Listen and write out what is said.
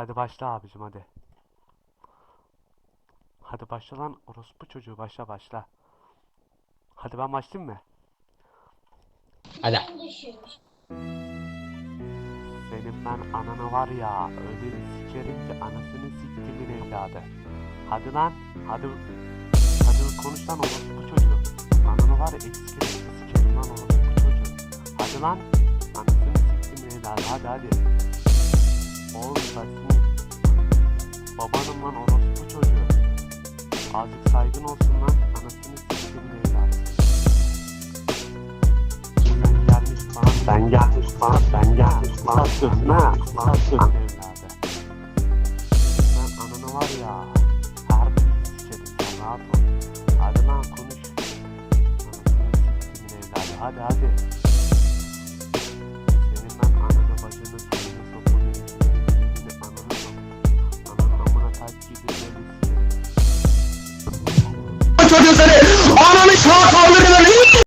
Hadi başla abicim hadi. Hadi başla lan orospu çocuğu başla başla. Hadi ben başlayayım mı? Hadi. Senin ben ananı var ya öyle bir sikerim ki anasını siktimin evladı. Hadi lan hadi hadi konuş lan orospu çocuğu. Ananı var ya eksik sikerim lan orospu çocuğu. Hadi lan anasını siktimin evladı hadi hadi. Azıcık saygın olsun lan anasını siktimin evladı. Sen gelmiş bana, sen gelmiş bana, sen gelmiş bana sövme, bana sövme evladı. Sen ananı var ya, her bir sikerim sen rahat ol. Hadi lan konuş. Anasını siktimin evladı, hadi hadi. Giydirmeni sikerim. Çocuğu